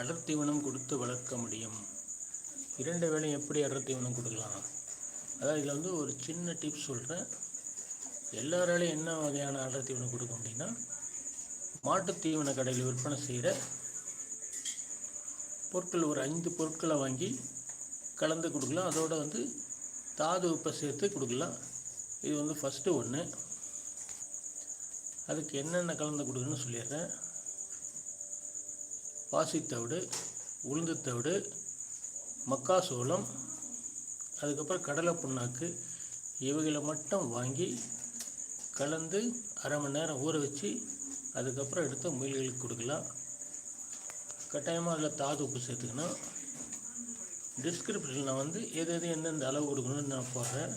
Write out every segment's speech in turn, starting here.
அடர் தீவனம் கொடுத்து வளர்க்க முடியும். இரண்டு வேளையும் எப்படி அடர் தீவனம் கொடுக்கலாம்? அதாவது இதில் வந்து ஒரு சின்ன டிப்ஸ் சொல்கிறேன் எல்லாராலையும் என்ன வகையான அடர் தீவனம் கொடுக்க அப்படின்னா மாட்டு தீவன கடையில் விற்பனை செய்கிற பொருட்கள் ஒரு ஐந்து பொருட்களை வாங்கி கலந்து கொடுக்கலாம். அதோட வந்து தாது உப்பை சேர்த்து கொடுக்கலாம். இது வந்து ஃபஸ்ட்டு ஒன்று அதுக்கு என்னென்ன கலந்து கொடுக்குன்னு சொல்லிடுறேன். பாசித்தவிடு உளுந்துத்தவிடு மக்காசோளம் அதுக்கப்புறம் கடலை புண்ணாக்கு இவைகளை மட்டும் வாங்கி கலந்து அரை மணி நேரம் ஊற வச்சு அதுக்கப்புறம் எடுத்து முயல்களுக்கு கொடுக்கலாம். கட்டாயமாக அதில் தாது உப்பு சேர்த்துக்கணும். டிஸ்கிரிப்ஷனில் நான் வந்து எது எது எந்தெந்த அளவு கொடுக்கணும்னு நான் போடுறேன்.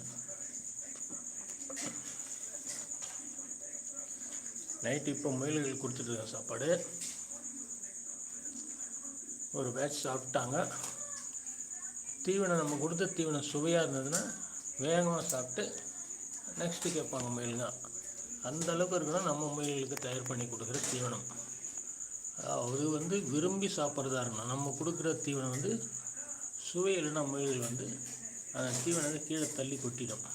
நைட்டு இப்போ முயல்கள் கொடுத்துட்ருக்கேன் சாப்பாடு. ஒரு பேட்ச் சாப்பிட்டாங்க. தீவனம் நம்ம கொடுத்த தீவனம் சுவையாக இருந்ததுன்னா வேகமாக சாப்பிட்டு நெக்ஸ்ட்டு கேட்பாங்க முயலுங்க. அந்த அளவுக்கு இருக்கணும். நம்ம முயல்களுக்கு தயார் பண்ணி கொடுக்குற தீவனம். அது வந்து விரும்பி சாப்பிட்றதா இருக்கணும். நம்ம கொடுக்குற தீவனம் வந்து சுவை இல்லைன்னா முயல்கள் வந்து அந்த தீவனத்தை கீழே தள்ளி கொட்டிடும்.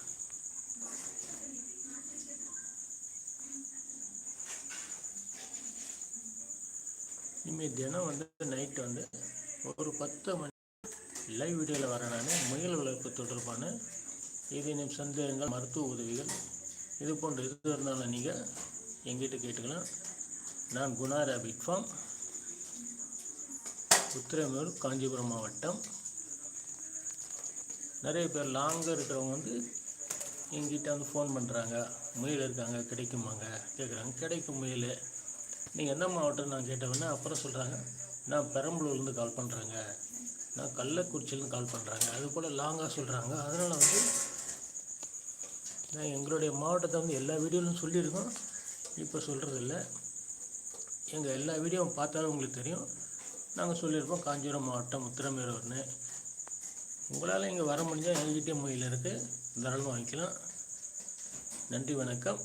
இனிமேல் தினம் வந்து நைட்டு வந்து ஒரு பத்து மணி லைவ் வீடியோவில் வரேன் நான். முயல் வளர்ப்பு தொடர்பான ஏதேனும் சந்தேகங்கள் மருத்துவ உதவிகள் இது போன்ற எது இருந்தாலும் நீங்கள் எங்கிட்ட கேட்டுக்கலாம். நான் குணா ரேபிட் ஃபார்ம். உத்திரமேரூர் காஞ்சிபுரம் மாவட்டம். நிறைய பேர் லாங்காக இருக்கிறவங்க வந்து எங்கிட்ட வந்து ஃபோன் பண்ணுறாங்க முயல் இருக்காங்க கிடைக்குமாங்க? கேட்குறாங்க கிடைக்கும் முயல். நீங்கள் என்ன மாவட்டம் நான் கேட்டவொடனே அப்புறம் சொல்கிறாங்க நான் பெரம்பலூர்லேருந்து கால் பண்ணுறாங்க நான் கள்ளக்குறிச்சிலேருந்து கால் பண்ணுறாங்க அது போல் லாங்காக சொல்கிறாங்க அதனால் வந்து நான் எங்களுடைய மாவட்டத்தை வந்து எல்லா வீடியோலையும் சொல்லியிருக்கோம். இப்போ சொல்கிறதில்ல எங்கள் எல்லா வீடியோவும் பார்த்தாலும் உங்களுக்கு தெரியும். நாங்கள் சொல்லியிருப்போம் காஞ்சிபுரம் மாவட்டம் உத்திரமேரூர்னு உங்களால் இங்கே வர முடிஞ்சால் எங்ககிட்டே மொழியில் இருக்குது தாராளமாக வாங்கிக்கலாம். நன்றி வணக்கம்.